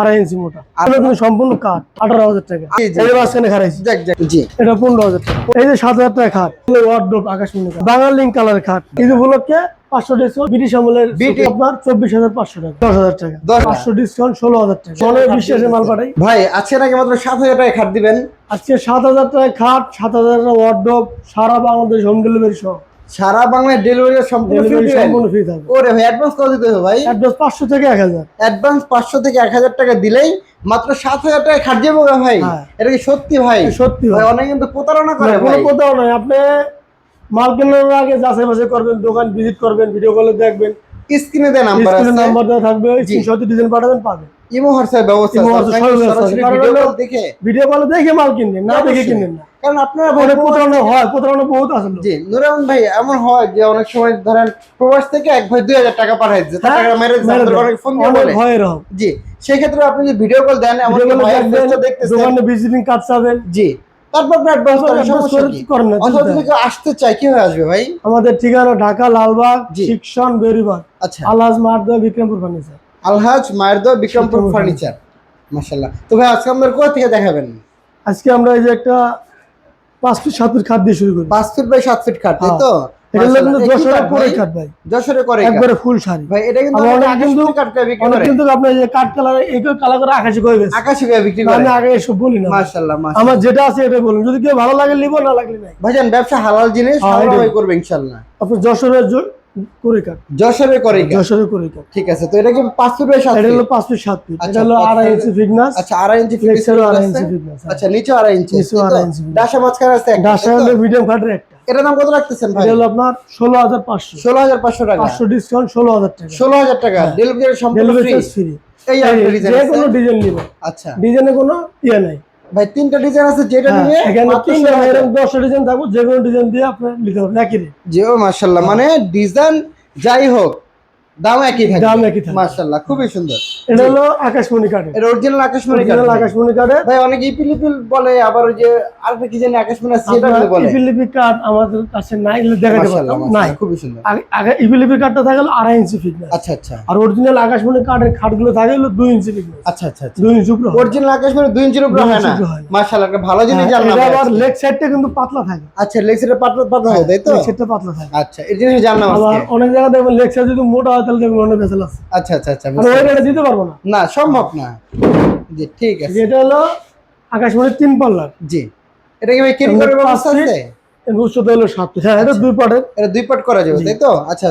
আড়াই ইঞ্চি মোটা। এগুলো কিন্তু সম্পূর্ণ কাঠ আঠারো হাজার টাকা। জি, জি। মাঝখানে খারাইছি যাক যাক জি। এটা পনেরো হাজার টাকা। এই যে সাত হাজার টাকা খাট ওয়ার্ড্রোপ আকাশমণি কাঠ কালার খাট। ঈদ উপলক্ষে পাঁচশো ডিসকাউন্ট ব্রিটিশ আমলের আপনার চব্বিশ হাজার পাঁচশো টাকা। দশ হাজার টাকা। পাঁচশো ডিসকাউন্ট ষোলো হাজার টাকা। মাল পাঠাই। ভাই আজকে নাকি মাত্র সাত হাজার টাকা খাট দিবেন? আজকে সাত হাজার টাকা খাট সাত হাজার টাকা ওয়ার্ড্রোপ সারা বাংলাদেশ হোম ডেলিভারি সহ। সারা বাংলায় ডেলিভারি সম্পূর্ণ দিবেন? সম্পূর্ণ ফ্রি থাকবে। ওরে ভাই অ্যাডভান্স কত দিতে হবে ভাই? অ্যাড্রেস পাঁচশো থেকে এক হাজার। অ্যাডভান্স পাঁচশো থেকে এক হাজার টাকা দিলেই মাত্র সাত হাজার টাকা খাট যাব ভাই। হ্যাঁ। এটা কি সত্যি ভাই? সত্যি ভাই। অনেক কিন্তু প্রতারণা করে কোনো ভাই। কোথাও নয় আপনি মাল কেনার আগে যাচাই বাছাই করবেন দোকান ভিজিট করবেন ভিডিও কলে দেখবেন। স্ক্রিনে দেয় নাম্বার স্ক্রিনে আছে। নাম্বার দেওয়া থাকবে স্ক্রিনশট ডিজাইন পাঠাবেন পাবেন। ইমো হোয়াটসঅ্যাপ ব্যবস্থা ইমো হোয়াটসঅ্যাপ আপনাকে সব ব্যবস্থা আছে। সরাসরি কারণ ভিডিও কল দেখে। ভিডিও কলে দেখে মাল কিনবেন না দেখে কিনবেন না। কারণ আপনারা ভাই প্রতারণা হয় প্রতারণা বহুত আছে জি নুরায়ন ভাই এমন যে অনেক সময় ধরেন প্রবাস থেকে এক ভাই দুই হাজার টাকা পাঠাই দিচ্ছে টাকা মেরে দিচ্ছে, মেরে আপনাদের দেয়। অনেক ফোন দিয়ে বলে। ভয়ের হোক জি সেই ক্ষেত্রে আপনি ভিডিও কল দেন এমন ভিডিও কলে ভাইয়ের দেখবেন face টা দেখতেছেন। দোকানে ভিজিটিং কার্ড চাবেন। জি তারপর আপনি অ্যাডভান্স করেন সমস্যা কি? করেন না, আসতে চায় কি হয়ে আসবে ভাই? আমাদের ঠিকানা ঢাকা লালবাগ। শিক্ষণ বেরিবাগ। আচ্ছা। আলহাজ মারদা বিক্রমপুর ফার্নিচার আলহাজ মায়ের দোয়া বিক্রমপুর ফার্নিচার। মাশাল্লাহ তো ভাই আজকে আমাদের কোথা থেকে দেখাবেন? আজকে আমরা এই যে একটা পাঁচ ফিট সাত ফিট খাট দিয়ে শুরু করি। পাঁচ ফিট বাই সাত ফিট খাট তাই তো? আমার আমার যেটা আছে এটা বলুন। যদি কেউ ভালো লাগে নিবো না লাগলে ভাইজান ব্যবসা হালাল জিনিস হ্যাঁ। করবে ইনশাআল্লাহ। আপনার যশোরের যশোরে ঠিক আছে তো এটা কি ফিট বাই এটা হলো ফিট ফিট আচ্ছা, এটা হলো ইঞ্চি ফিটনেস আচ্ছা ইঞ্চি ফিটনেস আচ্ছা নিচে আড়াই ইঞ্চি ইঞ্চি। মাঝখানে আছে? হলো মিডিয়াম একটা। এটার দাম কত রাখতেছেন ভাই? এটা হলো আপনার টাকা। পাঁচশো ডিসকাউন্ট ষোলো হাজার টাকা। ষোলো হাজার টাকা। ডেলিভারি সম্পূর্ণ ডেলিভারি ফ্রি এই যে কোনো ডিজাইন নিবে আচ্ছা। ডিজাইনে কোনো ইয়ে নাই। ভাই তিনটা ডিজাইন আছে যেটা হ্যাঁ, নিয়ে এখানে তিনটা 16,000 এরকম দশটা ডিজাইন থাকব যে কোনো ডিজাইন দিয়ে আপনি নিতে পারবেন একই ও মাশাআল্লাহ। মানে ডিজাইন যাই হোক দাম একই থাকে দাম একই থাকে। মাশাআল্লাহ খুবই সুন্দর। এটা হলো আকাশমণি এটা অরিজিনাল আকাশমণি কাঠ আকাশমণি ভাই অনেক ইপিলিপিল বলে আবার ওই যে আরেকটা কি জানি আকাশমণি আছে আপনার বলে। ইপিলিপি কাঠ আমাদের কাছে নাই এগুলো দেখাতে পারতাম। নাই। খুবই সুন্দর। আগে- ইপিলিপি কাঠটা থাকে হলো আড়াই ইঞ্চি ফিটনেস আচ্ছা আচ্ছা। আর অরিজিনাল আকাশমণি কাঠের খাটগুলো থাকে হলো দুই ইঞ্চি ফিটনেস আচ্ছা আচ্ছা আচ্ছা। দুই ইঞ্চি উপরে অরিজিনাল আকাশমণি দুই ইঞ্চির উপরে হয় না। মাশাআল্লাহ একটা ভালো জিনিস হ্যাঁ, জানলাম এটা আবার লেগ সাইডটা কিন্তু পাতলা থাকে। আচ্ছা লেক্সের পাতলা পাতলা হয় তাই তো? লেগ সাইডটা পাতলা থাকে। আচ্ছা এই জিনিস জানলাম আজকে। অনেক জায়গায় দেখবেন লেগ সাইড যদি মোটা তাহলে দেখবেন অনেক ভেসেল আছে। আচ্ছা আচ্ছা আচ্ছা ওই রেটে দিতে পারব না। না সম্ভব না। জি ঠিক আছে। যেটা হলো আকাশমণির তিন পাল্লার। জি। এটা কি ভাই কেরি এমনি ব্যবস্থা আছে? উচ্চতা হলো সাত হ্যাঁ এটা দুই পাটের। এটা দুই পাট করা যাবে তাই তো? আচ্ছা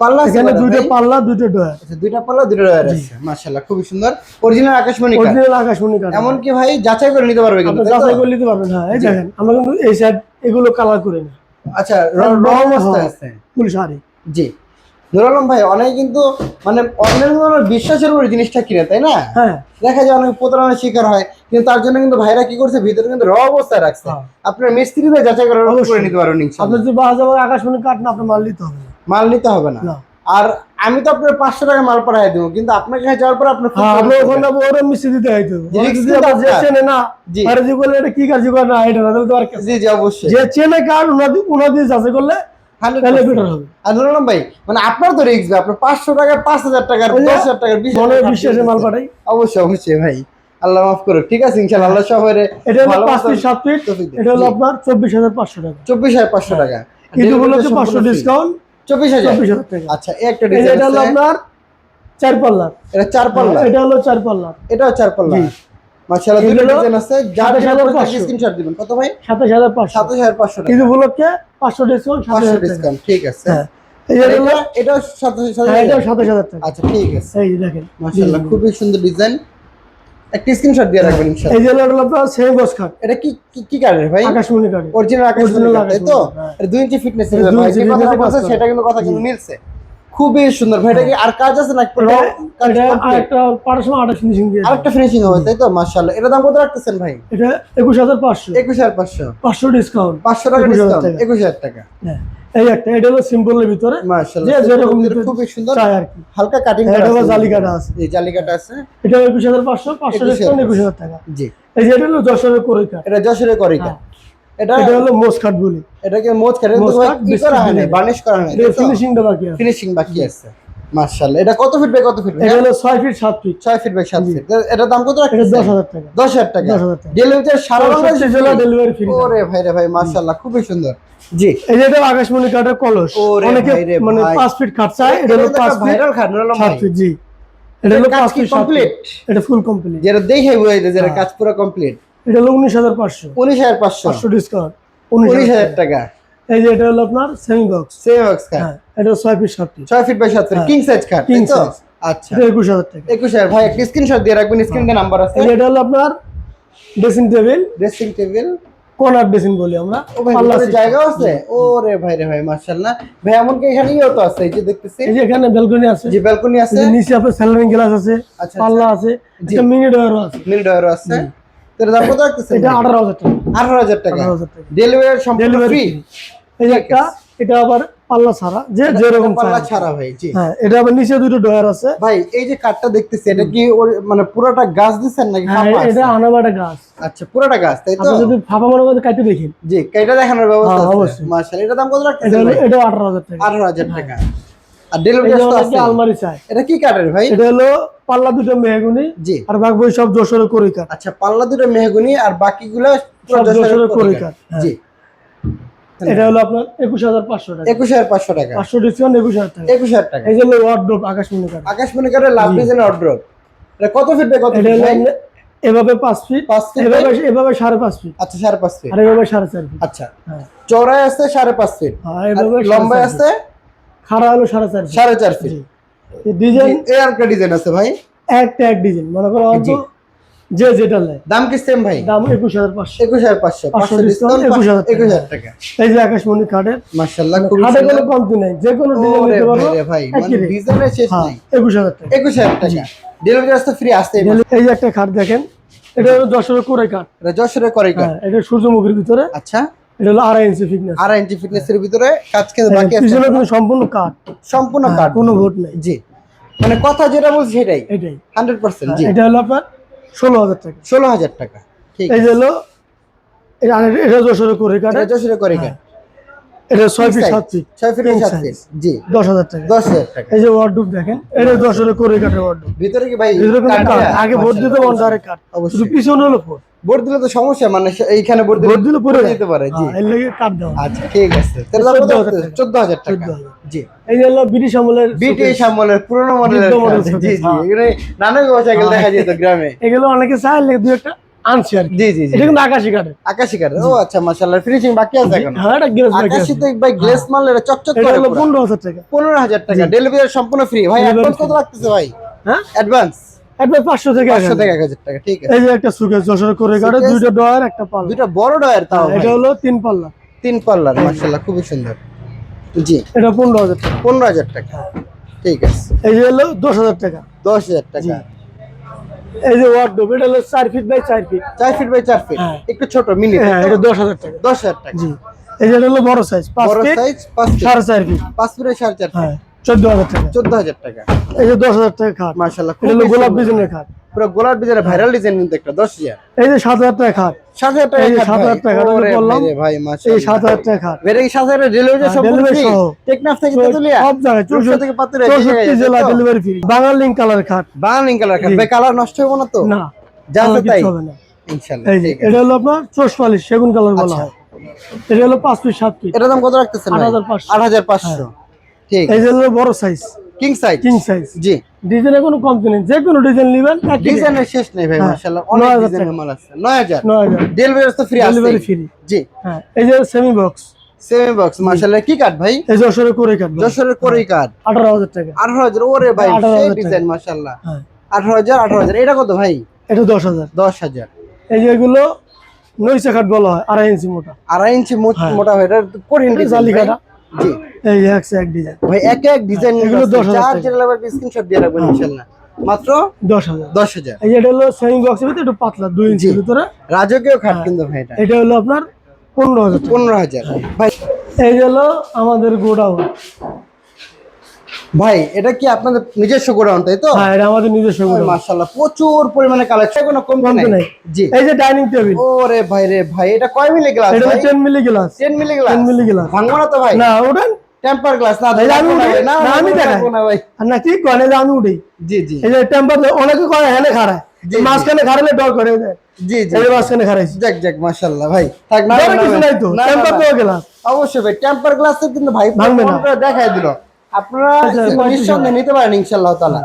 পাল্লা এখানে দুইটা পাল্লা দুইটা ডয়ার আচ্ছা দুইটা পাল্লা দুইটা ডয়ার আছে। মাশাআল্লাহ খুবই সুন্দর। অরিজিনাল আকাশমণি কাঠ। অরিজিনাল আকাশমণি কাঠ। এমন কি ভাই যাচাই করে নিতে পারবে কিন্তু? যাচাই করে নিতে পারবেন হ্যাঁ এই দেখেন আমরা কিন্তু এই সাইড এগুলো কালার করে নিই। আচ্ছা র- র অবস্থায় আছে। ফুল শাড়ি। জি। নুর ভাই অনেক কিন্তু মানে অন্যের ধরনের বিশ্বাসের উপরে জিনিসটা কিনে তাই না? হ্যাঁ। দেখা যায় অনেক প্রতারণার শিকার হয় কিন্তু তার জন্য কিন্তু ভাইরা কি করছে ভিতরে কিন্তু র অবস্থায় রাখছে। হ্যাঁ। আপনার মিস্ত্রিতে যাচাই করে করে নিতে ইনশাআল্লাহ আপনার যদি বাসা যাবে আকাশমণি কাঠ না আপনার মাল নিতে হবে মাল নিতে হবে না। আর আমি তো আপনার পাঁচশো টাকা মাল পাঠাই দেবো কিন্তু আপনার কাছে যাওয়ার পর আপনার হ্যাঁ ওখানে ওরা মিষ্টি দিতে হইতে হবে জি, ওরা risk যদি কিন্তু আপনার। যে আপনার। চেনে না জি। আরে যে বলে এটা কি কাজ করে না এটা না তাহলে তো আর জি জি অবশ্যই। যে চেনে কার ওনার দিয়ে যাচাই করলে 100% তাহলে বেটার হবে। আর ভাই মানে আপনার তো রিস্ক আপনার পাঁচশো টাকা পাঁচ হাজার টাকার দশ হাজার টাকার বিশ হাজার টাকার বিশ্বাসে মাল পাঠাই। অবশ্যই অবশ্যই ভাই। আল্লাহ মাফ করো ঠিক আছে ইনশাল্লাহ আল্লাহ সবাই এটা হলো পাঁচ ফিট সাত ফিট এটা হলো আপনার চব্বিশ হাজার পাঁচশো টাকা। চব্বিশ হাজার পাঁচশো টাকা। কিন্তু উপলক্ষে পাঁচশো ডিসকাউন্ট চব্বিশ হাজার। চব্বিশ হাজার টাকা। আচ্ছা এই একটা ডিজাইন এটা হলো আপনার চার পাল্লার এটা চার পাল্লা এটা হলো চার পাল্লার এটাও চার পাল্লা। মাশাআল্লাহ দুটো ডিজাইন আছে। যেটা পাঁচশো। স্ক্রিনশট দিবেন। কত ভাই? সাতাশ হাজার পাঁচশো। সাতাশ হাজার পাঁচশো টাকা। কিন্তু উপলক্ষে পাঁচশো ডিসকাউন্ট পাঁচশো ডিসকাউন্ট ঠিক আছে। হ্যাঁ। এই যে আর হলো এটা এটাও সাতাশ সাতাশ হ্যাঁ এটাও হাজার? সাতাশ হাজার টাকা। আচ্ছা ঠিক আছে। এই দেখেন মাশাআল্লাহ খুবই সুন্দর ডিজাইন একটা স্ক্রিনশট দিয়ে রাখবেন ইনশাআল্লাহ। এই যে হলো আপনার বস এটা কি কি- কি কালার ভাই? আকাশমণি কাঠে অরিজিনাল তো? আকাশমণি, হ্যাঁ। দুই ইঞ্চি ফিটনেস ভাই fitness এর সেটা কিন্তু কথা কিন্তু মিলছে। খুবই সুন্দর। ভাই এটা কি আর কাজ আছে নাকি? আরেকটা পাড়ার সময় ফিনিশিং দিয়ে আরেকটা ফিনিশিং হবে তাই তো? মাশাআল্লাহ। এটা দাম কত রাখতেছেন ভাই? এটা একুশ হাজার পাঁচশো। একুশ হাজার পাঁচশো। পাঁচশো ডিসকাউন্ট পাঁচশো টাকা 21,000 ডিসকাউন্ট টাকা। একুশ হাজার টাকা। হ্যাঁ এই একটা এটা হলো সিম্পলের ভিতরে। মাশাআল্লাহ। যে যেরকম খুবই- সুন্দর। চাই আর কি। হালকা কাটিং এটা আবার জালিকাটা আছে। এই জালিকাটা আছে। এটা একুশ হাজার পাঁচশো পাঁচশো 21,000 ডিসকাউন্ট একুশ হাজার টাকা। জি। এই যে এটা হলো যশোরের করে কাঠ এটা যশোরে করে হ্যাঁ। এটা এটা হলো মোস কাঠ বলি। এটাকে মোচ খেলে মোচ তো ভাই কাঠ, কি করা হয় না বার্নিশ করা হয় এটা ফিনিশিংটা বাকি আছে। ফিনিশিং বাকি আছে। মাশাআল্লাহ। এটা কত ফিট বাই কত ফিট এটা হলো ছয় ফিট সাত ফিট ছয় ফিট বাই সাত ফিট এটা দাম কত এটা রাখতেছেন টাকা। দশ হাজার টাকা। 10,000 টাকা। ডেলিভারি সারা বাংলাদেশে জেলা ডেলিভারি ফ্রি ওরে ভাই রে ভাই মাশাআল্লাহ খুবই সুন্দর। জি। এই যে এটা আকাশমণি কাঠের কলস। অনেকে মানে ফিট খাট চায় এটা হলো পাঁচ ভাইরাল ফিট জি। এটা হলো ফিট এটা ফুল কমপ্লিট যেটা দেখে বুঝাই হ্যাঁ। যেটা কাজ পুরো কমপ্লিট এটা হলো উনিশ হাজার পাঁচশো। উনিশ হাজার পাঁচশো। ডিসকাউন্ট উনিশ হাজার টাকা। এই যে এটা হলো আপনার সেমি বক্স সেম বক্স হ্যাঁ এটা ছয় ফিট সাত ফিট ছয় ফিট বাই সাত ফিট। কিং সাইজ খাট তো? size। আচ্ছা। একুশ হাজার টাকা। একুশ হাজার। ভাই একটা স্ক্রিনশট দিয়ে রাখবেন স্ক্রিনে নাম্বার আছে। এটা হলো আপনার dressing table dressing table corner dressing বলি আমরা। ও পাল্লা জায়গা আছে? ও রে ভাই রে ভাই মাশাআল্লাহ। ভাই এমনকি এখানে ইও তো আছে এই যে দেখতেছি? এই যে এখানে ব্যালকনি আছে। যে ব্যালকনি আছে। নিচে আপনার স্যালারিং গ্লাস আছে আচ্ছা, পাল্লা আছে জি। একটা মিনি ডোয়ারও আছে। মিল ডয়ার আছে। এর দাম কত রাখতেছেন? এটা আঠারো হাজার টাকা। আঠারো হাজার টাকা। আঠারো হাজার টাকা। ডেলিভারি সম্পূর্ণ ফ্রি এই একটা এটা আবার পাল্লা ছাড়া যে যেরকম পাল্লা ছাড়া ভাই জি। হ্যাঁ এটা আবার নিচে দুটো ডয়ার আছে। ভাই এই যে কাঠটা দেখতেছি এটা কি মানে পুরোটা গাছ দিচ্ছেন নাকি হ্যাঁ ফাঁপা এটা আনাবাটা গাছ। আচ্ছা পুরোটা গাছ তাই তো? আপনি যদি ফাঁপা মনে করতে কাটতে দেখেন। জি দেখানোর ব্যবস্থা হ্যাঁ, আছে। অবশ্যই। মাশাআল্লাহ এটা দাম কত রাখতেছেন এটা আঠারো হাজার টাকা। আঠারো হাজার টাকা। আর ডেলিভারি তো আছে। আলমারি চায়। এটা কি কাঠের ভাই? এটা হলো পাল্লা দুটো মেহগুনি জি। আর বাকি সব যশোরের করি কাঠ আচ্ছা পাল্লা দুটো মেহগুনি আর বাকিগুলো সব যশোরের যশোরের কড়ি কড়ি কাঠ। কাঠ। জি। এটা হলো আপনার একুশ হাজার পাঁচশো টাকা। একুশ হাজার পাঁচশো টাকা। পাঁচশো ডিসকাউন্ট একুশ হাজার টাকা। একুশ হাজার টাকা। এই যে হলো ওয়ার্ড্রোপ আকাশমণি কাঠ আকাশমণি কাঠের লাভ ডিজাইন অর্ডার এটা কত ফিট কত এভাবে পাঁচ ফিট পাঁচ ফিট এভাবে এভাবে সাড়ে পাঁচ ফিট আচ্ছা সাড়ে পাঁচ ফিট আর এভাবে সাড়ে চার ফিট আচ্ছা। হ্যাঁ। চৌড়ায় আছে সাড়ে পাঁচ ফিট হ্যাঁ, লম্বায় আছে? খাড়া হলো সাড়ে চার সাড়ে চার ফিট ডিজাইন একটা ডিজাইন আছে ভাই। একটা এক ডিজাইন মনে করো অল্প যে যেটা নেয়। দাম কি সেম ভাই? দাম একুশ হাজার পাঁচশো। একুশ হাজার পাঁচশো। পাঁচশো discount, ডিসকাউন্ট 21,000 একুশ হাজার টাকা। এই যে আকাশমণি কাঠের মার্শাল্লাহ খুব খাটে কোনো কমতি নাই। যে কোনো ডিজাইন নিতে পারব ভাই মানে। ডিজাইনের শেষ হ্যাঁ নাই। একুশ হাজার টাকা। একুশ হাজার টাকা। ডেলিভারি আসতে ফ্রি আসতে এই যে একটা খাট দেখেন এটা হলো দশের করে কাঠ এটা যশোরে করে কাজ হ্যাঁ এটা সূর্যমুখীর ভিতরে। আচ্ছা। এটা হলো আড়াই ইঞ্চি ফিটনেস আড়াই ইঞ্চি ফিটনেসের ভিতরে কাজ কিন্তু বাকি আছে। পিছনে কিন্তু সম্পূর্ণ সম্পূর্ণ হ্যাঁ, কাট কোনো ভোট নেই। জি। মানে কথা যেটা বলছি সেটাই। এটাই। জি। এটা হলো আপনার টাকা। ষোলো হাজার টাকা। ঠিক এই যে হলো এটা এটা যশোরের করে কাঠ এটা যশোরে করে কাজ এটা ছয় ফিট ফিট ফিট জি। টাকা। এই যে ওয়ার্ডরোব দেখেন এটা করে ওয়ার্ডরোব ভিতরে কি ভাই ভিতরে দেয়া? আগে ভোট দিতে কাঠ। অবশ্যই। শুধু পিছনে হলো ভোট। বোর্ড দিলে তো সমস্যা মানে এইখানে বোর্ড ভোট দিলে পরে দিতে পারে জি। হ্যাঁ, এর লেগে আচ্ছা ঠিক আছে। তাহলে কত 14,000 টাকা। চোদ্দ হাজার টাকা 14,000 জি। এই হলো ব্রিটিশ আমলের বিটিএস আমলের পুরনো মডেলের জি জি হ্যাঁ। নানা সাইকেল দেখা যেত গ্রামে। এগুলো অনেকে চায় এর লেগে একটা আনছি আর জি জি জি। কিন্তু আকাশি আকাশি ও আচ্ছা মাশাআল্লাহ ফিনিশিং বাকি আছে এখন? হ্যাঁ এটা গ্লেজ বাকি আকাশি তো ভাই গ্লেস মাল এটা চকচক করে টাকা। ডেলিভারি সম্পূর্ণ ফ্রি ভাই অ্যাডভান্স কত। রাখতেছে ভাই? হ্যাঁ? অ্যাডভান্স একবার পাঁচশো থেকে পাঁচশো একশো থেকে এক হাজার। টাকা ঠিক আছে। এই যে একটা সুকেস যশোর করে কাঠে দুইটা ডয়ার একটা পাল্লা। দুইটা বড় ডয়ার তাও হ্যাঁ, এটা হলো তিন পাল্লা। তিন পাল্লার মাশাআল্লাহ খুবই সুন্দর। জি। এটা পনেরো হাজার টাকা। পনেরো হাজার টাকা। ঠিক আছে। এই যে হলো দশ হাজার টাকা। দশ হাজার টাকা। এই যে ওয়ার্ডরোব এটা হলো চার ফিট বাই চার ফিট চার ফিট বাই চার ফিট হ্যাঁ। একটু ছোট মিনি হ্যাঁ এটা দশ হাজার টাকা। দশ হাজার টাকা। জি। এই যে হলো বড় সাইজ পাঁচ বড় সাইজ পাঁচ ফিট সাড়ে চার ফিট পাঁচ ফিটের সাড়ে চার ফিট হ্যাঁ। চোদ্দ হাজার টাকা। চোদ্দ হাজার টাকা। এই যে দশ হাজার টাকা খাট। গোলাপ ডিজাইনের খাট। পুরো গোলাপ ডিজাইনের ভাইরাল ডিজাইন কিন্তু একটা দশ হাজার। এই যে সাত হাজার টাকা খাট। সাত হাজার টাকা এই সাত হাজার টাকা, বললাম। ভাই এই সাত হাজার টাকা খাট। বেরে সাত হাজার ডেলিভারি হ্যাঁ। টেকনাফ থেকে তেতুলিয়া। সব জায়গায়। রূপসা থেকে পাতুরিয়া চৌষট্টি জেলা ডেলিভারি ফ্রি বাঙাল লিঙ্ক কালার খাট। কালার খাট। ভাই কালার নষ্ট হবে না তো? না তাই? ইনশাআল্লাহ এটা হলো আপনার চোষপালিশ সেগুন কালার বলা আচ্ছা। হয়। এটা হলো পাঁচ ফিট সাত ফিট এটা দাম কত রাখতেছেন 8,500 আট হাজার পাঁচশো। ঠিক। এই যে বড় size king size king size জি। ডিজাইনের কোনো কমতি নেই যে কোনো ডিজাইন নেবেন ডিজাইনের শেষ নেই ভাই হ্যাঁ, মাশাআল্লাহ অনেক ডিজাইনের মাল আছে নয় হাজার। ডেলিভারি তো ফ্রি আছে। ডেলিভারি ফ্রি জি। হ্যাঁ এই যে সেমি বক্স সেমি বক্স মাশাআল্লাহ কি কাঠ ভাই? এই যশোরের করে কাট যশোরের কোরই কাঠ আঠারো হাজার টাকা। আঠারো হাজার ওরে ভাই সেই ডিজাইন মাশাআল্লাহ। হ্যাঁ। এটা কত ভাই? এটা দশ হাজার। দশ হাজার। এই যে এগুলো নইসা কাঠ বলা হয় আড়াই ইঞ্চি মোটা। আড়াই ইঞ্চি। মোটা হয়। এটা কঠিন জালি কাটা। জি। এই যে এক ডিজাইন ভাই এক এক ডিজাইন এগুলো 10,000 চার যেটা লাগবে স্ক্রিনশট দিয়ে রাখবেন ইনশাআল্লাহ মাত্র দশ হাজার। দশ হাজার। এই যে এটা হলো সেমি বক্সের ভিতরে একটু পাতলা ভিতরে। রাজকীয় খাট কিন্তু ভাই এটা। এটা হলো আপনার পনেরো হাজার টাকা। পনেরো হাজার। ভাই এই হলো আমাদের গোডাউন। ভাই এটা কি আপনাদের নিজস্ব গোডাউন তাই তো? হ্যাঁ এটা আমাদের নিজস্ব গোডাউন। মাশাআল্লাহ প্রচুর পরিমাণে কালেকশন কোনো কমতি নাই। জি। এই যে ডাইনিং টেবিল ওরে ভাই রে ভাই এটা কয় মিলি গ্লাস এটা ভাই? Ten milli glass 10 milli glass 10 milli glass ভাঙবো না তো ভাই? না টেম্পার গ্লাস না আমি না আমি। রাখব না ভাই। আর না কি আমি উঠি। জি জি। এই যে টেম্পার অনেকে করে খাড়ায়। মাঝখানে খাড়ালে ডর করে জি জি। এই যে মাঝখানে খাড়াইছি। যাক যাক মাশাআল্লাহ ভাই। থাক না কিছু নাই তো। টেম্পার না। দেওয়া অবশ্যই ভাই টেম্পার গ্লাস তো কিন্তু ভাই ভাঙবে না। দেখাই দিল। আপনারা আচ্ছা, নিঃসন্দেহে নিতে পারেন ইনশাআল্লাহ তাআলা।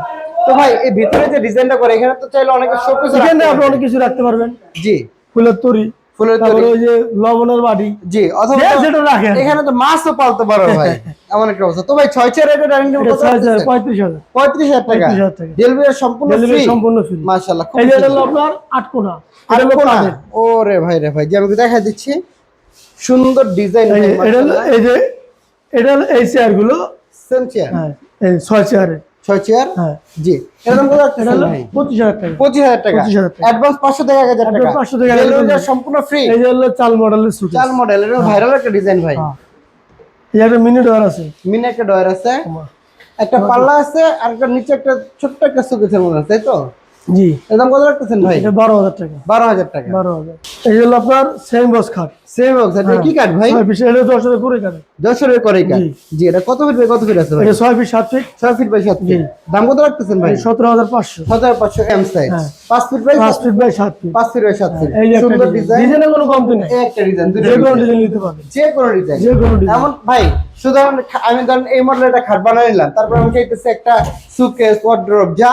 তো ভাই এই ভিতরে যে ডিজাইনটা করে এখানে তো চাইলে অনেকে এখানে আপনি অনেক কিছু রাখতে পারবেন। জি। ফুলের তরি ফুলের তারপরে ওই যে লবণের বাড়ি জি অথবা তো- যেটা রাখেন। এখানে তো মাছও পালতে পারো ভাই এমন একটা অবস্থা। তো ভাই ছয় ছয় রেটের ডাইনিং টেবিল এটা টাকা। ডেলিভারি সম্পূর্ণ ফ্রি সম্পূর্ণ ফ্রি মাশাআল্লাহ খুব এই যে হলো আপনার আটকোনা আর এটা হলো কোনা? কাঠের। ও রে ভাই রে ভাই যে আমি দেখা দিচ্ছি। সুন্দর ডিজাইন এই এটা হলো এই যে এটা হলো এই চেয়ারগুলো। Same chair? হ্যাঁ ছয় চেয়ারে। ছয় চেয়ার? হ্যাঁ। জি। এরকম করে এটা হলো পঁচিশ হাজার টাকা। পঁচিশ হাজার টাকা। 25,000 টাকা। অ্যাডভান্স পাঁচশো থেকে এক হাজার টাকা। পাঁচশো থেকে 1000 Delivery সম্পূর্ণ ফ্রি এই যে হলো চাল মডেলের সুট চাল মডেল এটা ভাইরাল একটা ডিজাইন ভাই। হ্যাঁ। এই একটা মিনি ডয়ার আছে। মিনি একটা ডয়ার আছে। একটা পাল্লা আছে আর একটা নিচে একটা ছোট্ট একটা সুকেছের মনে আছে তাই তো? জি। এর দাম কত রাখতেছেন ভাই? এটা বারো হাজার টাকা। বারো হাজার টাকা। বারো হাজার। এই হলো আপনার সেম বক্স খাট। সেম বক্স এটা হ্যাঁ। কি ভাই? করে কাটে করে জি। এটা কত ফিট বাই কত ফিট আছে ভাই? এটা ফিট ছয় ফিট বাই সাত ফিট। দাম কত রাখতেছেন ভাই? সতেরো হাজার পাঁচশো। সতেরো পাঁচশো এম সাইজ হ্যাঁ। পাঁচ feet by feet by feet. By সাত ফিট। এই যে একটা সুন্দর ডিজাইন ডিজাইন কোনো কমতি নেই। একটা ডিজাইন ডিজাইন নিতে পারবেন। যে কোনো ডিজাইন যে কোনো ডিজাইন এমন ভাই শুধু আমি ধরেন এই মডেলের একটা খাট বানাই নিলাম তারপর আমি চাইতেছি একটা সুকেস যা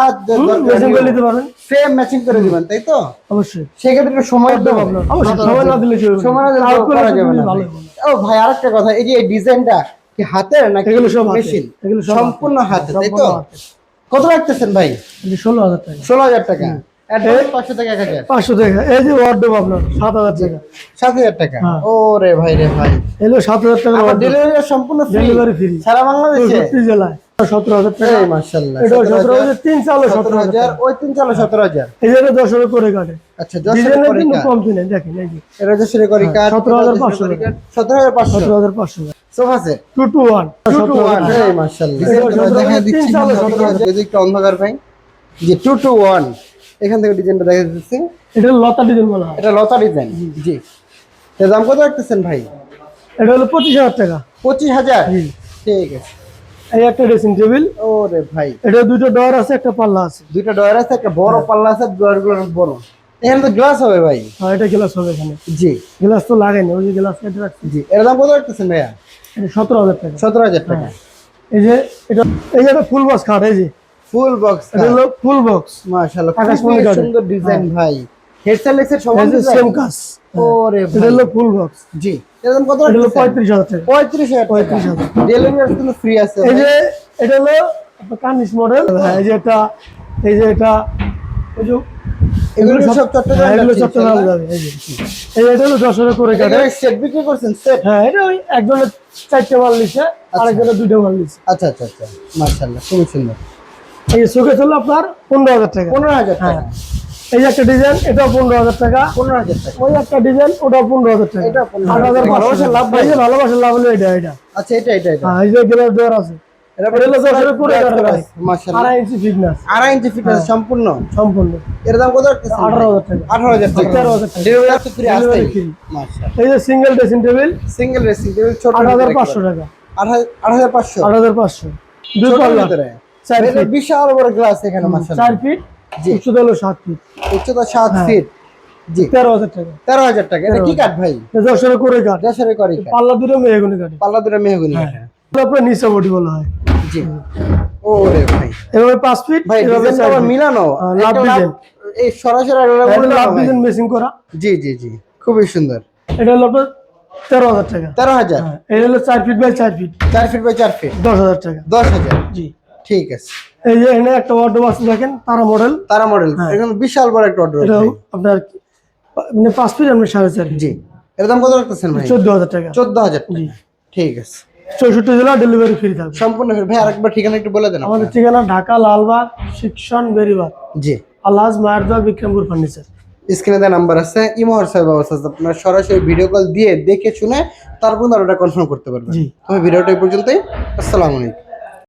করে পারবেন। সেম ম্যাচিং করে দিবেন তাই তো? অবশ্যই। সেক্ষেত্রে একটু সময় অবশ্যই সময় না দিলে সময় না দিলে করা যাবে না। ও ভাই আরেকটা কথা এই যে এই ডিজাইনটা কি হাতের নাকি এগুলো সব মেশিন এগুলো সম্পূর্ণ হাতে তাই তো। কত রাখতেছেন ভাই? ষোলো হাজার টাকা। ষোলো হাজার টাকা। পাঁচশো থেকে এক হাজার। পাঁচশো টাকা। এই যে ওয়ার্ডরোব আপনার সাত হাজার টাকা। সাত হাজার টাকা? হ্যাঁ। ও রে ভাই রে ভাই। এলো সাত হাজার টাকা ডেলিভারি সম্পূর্ণ ফ্রি ডেলিভারি ফ্রি সারা বাংলাদেশে? জেলায়। সতেরো হাজার টাকা। এটা সতেরো হাজার। তিন চালো সতেরো সতেরো হাজার হাজার ওই তিন চালো সতেরো হাজার। এই দশ হাজার করে কাটে আচ্ছা করি কিন্তু কাঠ। কমতি দেখেন এই যে। এটা যশোরের করি কাঠ, হ্যাঁ, 17,500 এটা যশোরের করি কাঠ, 17,500 সতেরো হাজার পাঁচশো। Sofa set? Two two one two two one সতেরো দেখা দিচ্ছি সতেরো হাজার। অন্ধকার ভাই যে টু টু ওয়ান এখান থেকে ডিজাইনটা দেখা দিচ্ছি এটা লতা ডিজাইন বলা হয়। এটা লতা ডিজাইন জি এর দাম কত রাখতেছেন ভাই? এটা হলো পঁচিশ হাজার টাকা। পঁচিশ হাজার? জি। ঠিক আছে। এই একটা ড্রেসিং টেবিল ও রে ভাই। এটা দুটো ডোর আছে একটা পাল্লা আছে। দুটো ডয়ার আছে একটা বড় পাল্লা আছে ডয়ারগুলো অনেক বড়। এখানে তো গ্লাস হবে ভাই। হ্যাঁ এটা গ্লাস হবে এখানে। জি। গ্লাস তো লাগেনি ওই যে গ্লাস কেটে রাখছি। জি। এর দাম কত রাখতেছেন ভাইয়া? সতেরো হাজার টাকা। সতেরো হাজার টাকা। এই যে এটা এই যে একটা ফুল বক্স খাট এই যে। ফুল বক্স এটা হলো ফুল বক্স মাশাআল্লাহ সুন্দর ডিজাইন ভাই। হেডসেট লেক্সের সমান সেম কাজ। ওরে এটা ভাই। হলো ফুল বক্স জি। এর দাম কত এটা হলো রাখতেছেন? পঁয়ত্রিশ হাজার টাকা। পঁয়ত্রিশ হাজার পঁয়ত্রিশ হাজার। ডেলিভারি কিন্তু ফ্রি আছে এই যে এটা হলো কানিস মডেল হ্যাঁ। এই যে এটা এই যে এটা ওই যে এগুলো সব চট্টগ্রাম হ্যাঁ, এগুলো চট্টগ্রাম যাবে। এই যে এই এটা হলো করে কাটে সেট বিক্রি করছেন? সেট হ্যাঁ এটা ওই একজনের চারটে মাল নিচ্ছে আরেকজনের দুইটা মাল নিচ্ছে আচ্ছা আচ্ছা আচ্ছা। মাশাআল্লাহ খুবই সুন্দর। এই যে শোকেস হলো আপনার পনেরো হাজার টাকা। পনেরো হাজার হ্যাঁ। টাকা। এই যে একটা ডিজাইন এটাও পনেরো হাজার টাকা। পনেরো হাজার টাকা। ওই একটা ডিজাইন ওটাও পনেরো হাজার টাকা। এটা আট হাজার ভালোবাসার লাভ ভাই। ভালোবাসার লাভ হলো এটা এটা। আচ্ছা এটা এটা এটা। হ্যাঁ এই যে গ্লাস দেওয়ার আছে। ফিটনেস সম্পূর্ণ? সম্পূর্ণ। এর দাম কত আঠারো হাজার টাকা। আঠারো হাজার টাকা। তেরো হাজার টাকা। এই যে single dressing table single dressing table আট হাজার পাঁচশো টাকা। আট হাজার পাঁচশো? আট হাজার পাঁচশো। দুই পাল্লা। বিশাল বড় গ্লাস এখানে চার ফিট উচ্চতা হলো সাত ফিট উচ্চতা সাত হ্যাঁ। ফিট জি। তেরো হাজার টাকা। তেরো হাজার টাকা। এটা কি কাঠ ভাই? দশের করে কাঠ। দেশের করি পাল্লা দুটো মেয়েগুনি কাঠে পাল্লা দুটো মেহগুনি। হ্যাঁ। আপনার নিচা বডি বলা হয়। জি। ও ভাই। এভাবে পাঁচ ফিট ভাই এভাবে। মিলানো? হ্যাঁ, লাভ ডিজাইন। এই সরাসরি লাভ। ডিজাইন মেসিং করা। জি জি জি। খুবই সুন্দর। এটা হলো আপনার তেরো হাজার টাকা। তেরো হাজার? হ্যাঁ, এটা হলো চার ফিট বাই চার ফিট চার ফিট বাই চার ফিট দশ হাজার টাকা। দশ হাজার। জি। ঠিক আছে। এই যে এখানে একটা ওয়ার্ডরোব আছে দেখেন তারা মডেল তারা মডেল হ্যাঁ। এখানে বিশাল বড় একটা অর্ডার এটা আপনার মানে পাঁচ ফিট আপনি সাড়ে চার জি। এর দাম কত রাখতেছেন ভাই? চোদ্দ হাজার টাকা। চোদ্দ হাজার টাকা। ঠিক আছে। চৌষট্টি জেলা ডেলিভারি ফ্রি থাকবে। সম্পূর্ণ free। ভাই আরেকবার ঠিকানা একটু বলে দেন আমাদের ঠিকানা ঢাকা লালবাগ শিক্ষণ বেরিবাগ জি। আলহাজ মায়ারদা বিক্রমপুর ফার্নিচার স্ক্রিনে দেওয়া নাম্বার আছে ইমো হোয়াটসঅ্যাপ ব্যবস্থা আছে। আপনারা সরাসরি ভিডিও কল দিয়ে দেখে শুনে তারপর অর্ডারটা কনফার্ম করতে পারবেন। তবে ভিডিওটা এই পর্যন্তই। আসসালামু আলাইকুম।